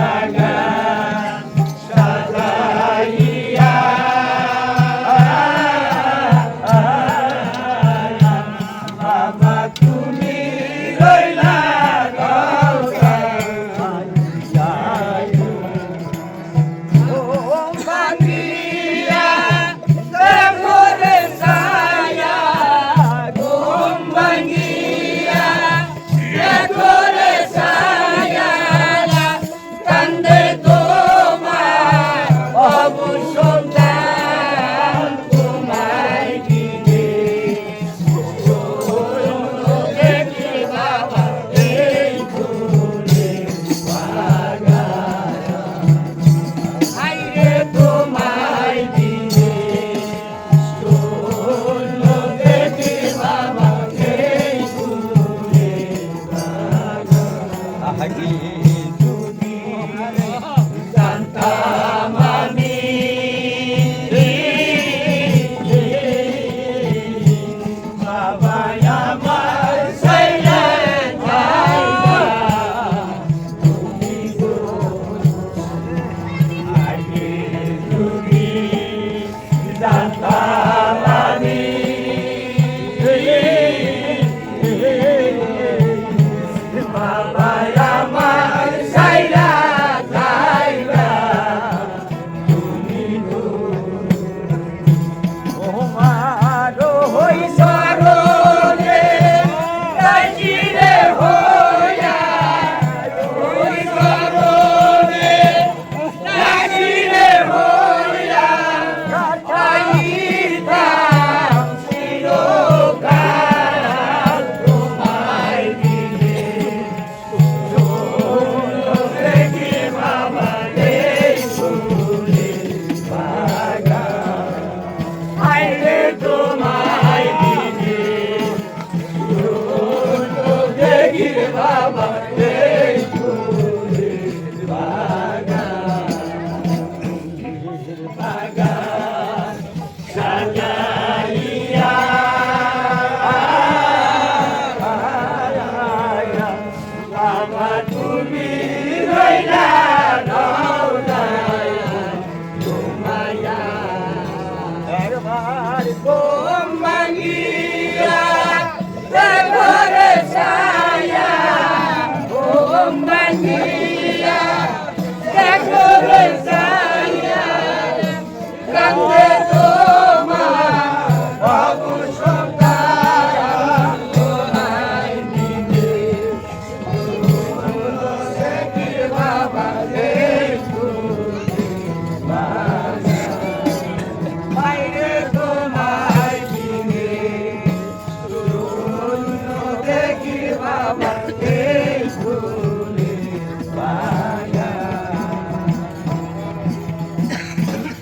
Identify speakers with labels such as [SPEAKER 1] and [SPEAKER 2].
[SPEAKER 1] I got থাকি। বাবা তুমি রইলা দরবার গো